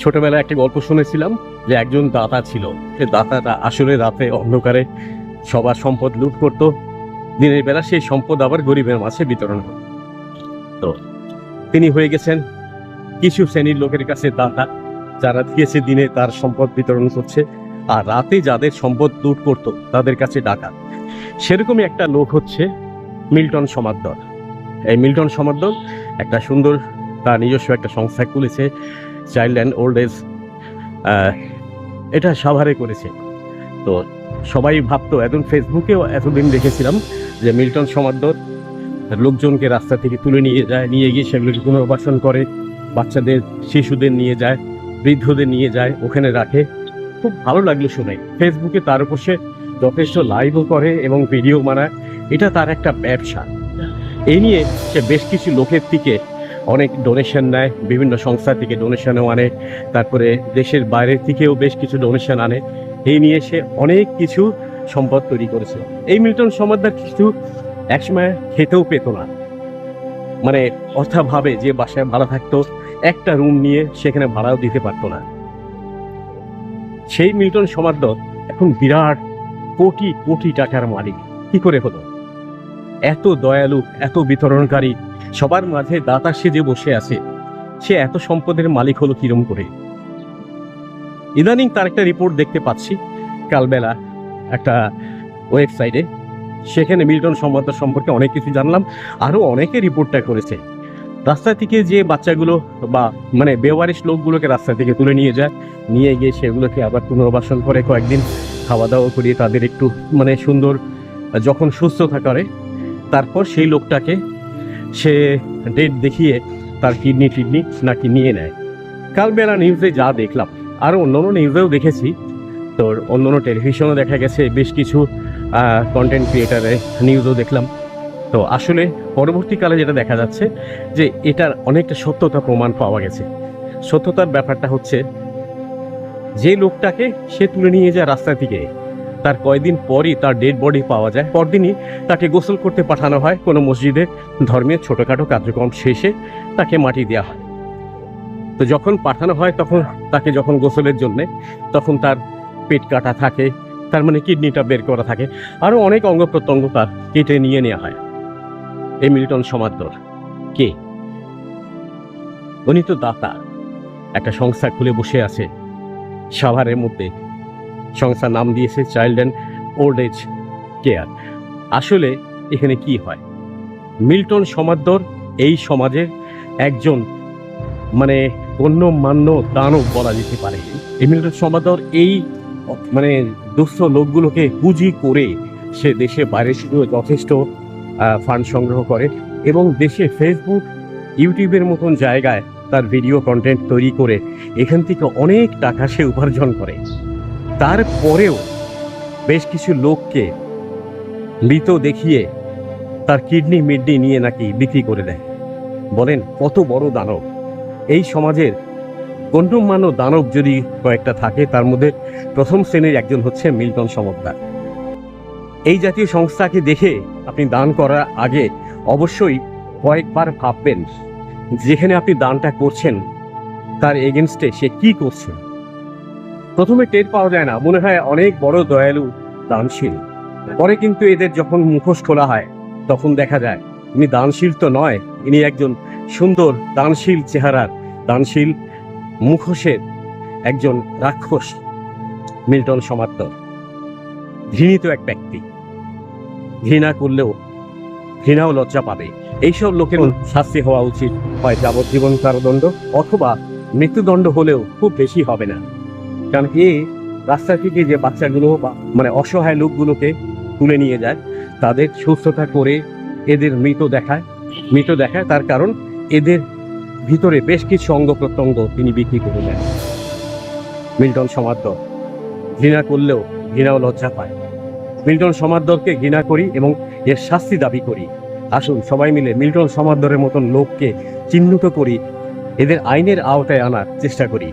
ছোটবেলায় একটা গল্প শুনেছিলাম যে একজন দাতা ছিল। সে দাতাটা আসলে রাতে অন্ধকারে সবার সম্পদ লুট করত। দিনের বেলা সেই সম্পদ আবার গরিবের মাঝে বিতরণ হতো। তো তিনি হয়ে গেছেন কিছু শ্রেণির লোকের কাছে দাতা, যারা দিয়েছে দিনে তার সম্পদ বিতরণ করছে আর রাতে যাদের সম্পদ লুট করত তাদের কাছে ডাকা সেরকমই একটা লোক হচ্ছে মিল্টন সমাদ্দর এই মিল্টন সমাদ্দর একটা সুন্দর, তার নিজস্ব একটা সংস্থা খুলেছে। চাইল্ড অ্যান্ড ওল্ড এজ এটা সাভারে করেছে। তো সবাই ভাবতো এখন ফেসবুকেও এতদিন দেখেছিলাম যে মিল্টন সমাদ্দর লোকজনকে রাস্তা থেকে তুলে নিয়ে যায়, নিয়ে গিয়ে সেগুলোকে পুনর্বাসন করে, বাচ্চাদের, শিশুদের নিয়ে যায়, বৃদ্ধদের নিয়ে যায়, ওখানে রাখে। খুব ভালো লাগল শুনে। ফেসবুকে তার উপর সে যথেষ্ট লাইভও করে এবং ভিডিও বানায়। এটা তার একটা ব্যবসা। এই নিয়ে সে বেশ কিছু লোকের থেকে অনেক ডোনেশন নেয়, বিভিন্ন সংস্থা থেকে ডোনেশনও আনে, তারপরে দেশের বাইরের থেকেও বেশ কিছু ডোনেশন আনে। এই নিয়ে সে অনেক কিছু সম্পদ তৈরি করেছে। এই মিল্টন সমাদার কিছু একসময় খেতেও পেত না। মানে অর্থাভাবে যে বাসায় ভাড়া থাকতো, একটা রুম নিয়ে সেখানে ভাড়াও দিতে পারতো না। সেই মিল্টন সমাদ্দর এখন বিরাট কোটি কোটি টাকার মালিক। কি করে হলো? এত দয়ালু, এত বিতরণকারী। সবার মাঝে দাতা সেজে বসে আছে। সে এত সম্পদের মালিক হলো কিরম করে? ইদানিং তার একটা রিপোর্ট দেখতে পাচ্ছি। কালবেলা একটা ওয়েবসাইটে। সেখানে মিল্টন সম্মত সম্পর্কে অনেক কিছু জানলাম। আরও অনেকে রিপোর্টটা করেছে। রাস্তা থেকে যে বাচ্চাগুলো বা মানে বেওয়ারিশ লোকগুলোকে রাস্তা থেকে তুলে নিয়ে যায়, নিয়ে গিয়ে সেগুলোকে আবার পুনর্বাসন করে কয়েকদিন খাওয়া দাওয়া করিয়ে তাদের একটু মানে সুন্দর, যখন সুস্থতা করে তারপর সেই লোকটাকে সে ডেট দেখিয়ে তার কিডনি টিডনি নাকি নিয়ে নেয়। কালবেলা নিউজে যা দেখলাম, আর অন্য অন্য নিউজেও দেখেছি। তোর অন্য অন্য টেলিভিশনও দেখা গেছে, বেশ কিছু কন্টেন্ট ক্রিয়েটারের নিউজও দেখলাম। তো আসলে পরবর্তীকালে যেটা দেখা যাচ্ছে যে এটার অনেকটা সত্যতা প্রমাণ পাওয়া গেছে। সত্যতার ব্যাপারটা হচ্ছে যে লোকটাকে সে তুলে নিয়ে যায় রাস্তা থেকে তার কয়েকদিন পরই তার ডেড বডি পাওয়া যায়। পরদিনই তাকে গোসল করতে পাঠানো হয় কোনো মসজিদে। ধর্মীয় ছোটোখাটো কার্যক্রম শেষে তাকে মাটি দেওয়া হয়। তো যখন পাঠানো হয় তখন তাকে যখন গোসলের জন্যে, তখন তার পেট কাটা থাকে, তার মানে কিডনিটা বের করা থাকে। আরও অনেক অঙ্গ প্রত্যঙ্গ তার কেটে নিয়ে নেওয়া হয়। এই মিল্টন সমাদ্দর কে? উনি তো দাতা। একটা সংস্থা খুলে বসে আছে। সাভারের মধ্যে সংস্থার নাম দিয়েছে child and old age care আসলে এখানে কি হয়? মিল্টন সমাদ্দর এই সমাজের একজন মানে অন্য গণ্যমান্য দানব বলা যেতে পারে। এই মিল্টন সমাদ্দর এই মানে দুস্থ লোকগুলোকে পুঁজি করে সে দেশে বাইরে শুধু যথেষ্ট ফান্ড সংগ্রহ করে এবং দেশে ফেসবুক ইউটিউবের মতন জায়গায় তার ভিডিও কন্টেন্ট তৈরি করে এখান থেকে অনেক টাকা সে উপার্জন করে। তারপরেও বেশ কিছু লোককে মৃত দেখিয়ে তার কিডনি মিডনি নিয়ে নাকি বিক্রি করে দেয়। বলেন, কত বড় দানব। এই সমাজের গণ্যমান্য দানব যদি কয়েকটা থাকে, তার মধ্যে প্রথম শ্রেণির একজন হচ্ছে মিল্টন সমদ্দার। এই জাতীয় সংস্থাকে দেখে আপনি দান করার আগে অবশ্যই কয়েকবার ভাববেন, যেখানে আপনি দানটা করছেন, তার এগেনস্টে সে কি করছে। প্রথমে টের পাওয়া যায় না, মনে হয় অনেক বড় দয়ালু দানশীল। পরে কিন্তু এদের যখন মুখোশ খোলা হয়, তখন দেখা যায়, ইনি দানশীল তো নয়, ইনি একজন সুন্দর, দানশীল চেহারার, দানশীল মুখোশের একজন রাক্ষস, মিল্টন সমাত্ত ঘৃণিত এক ব্যক্তি। ঘৃণা করলেও, ঘৃণাও লজ্জা পাবে। এইসব লোকের শাস্তি হওয়া উচিত। হয় যাবজ্জীবন কারাদণ্ড অথবা মৃত্যুদণ্ড হলেও খুব বেশি হবে না। কারণ এ রাস্তা থেকে যে বাচ্চাগুলো মানে অসহায় লোকগুলোকে তুলে নিয়ে যায়, তাদের সুস্থতা করে এদের মৃত দেখায় মৃত দেখায় তার কারণ এদের ভিতরে বেশ কিছু অঙ্গ প্রত্যঙ্গ তিনি বিক্রি করে দেন। মিল্টন সমাদ্দর ঘৃণা করলেও ঘৃণাও লজ্জা পায়। মিল্টন সমাদ্দরকে ঘৃণা করি এবং এর শাস্তি দাবি করি। আসুন সবাই মিলে মিল্টন সমাদ্দরের মতন লোককে চিহ্নিত করি, এদের আইনের আওতায় আনার চেষ্টা করি।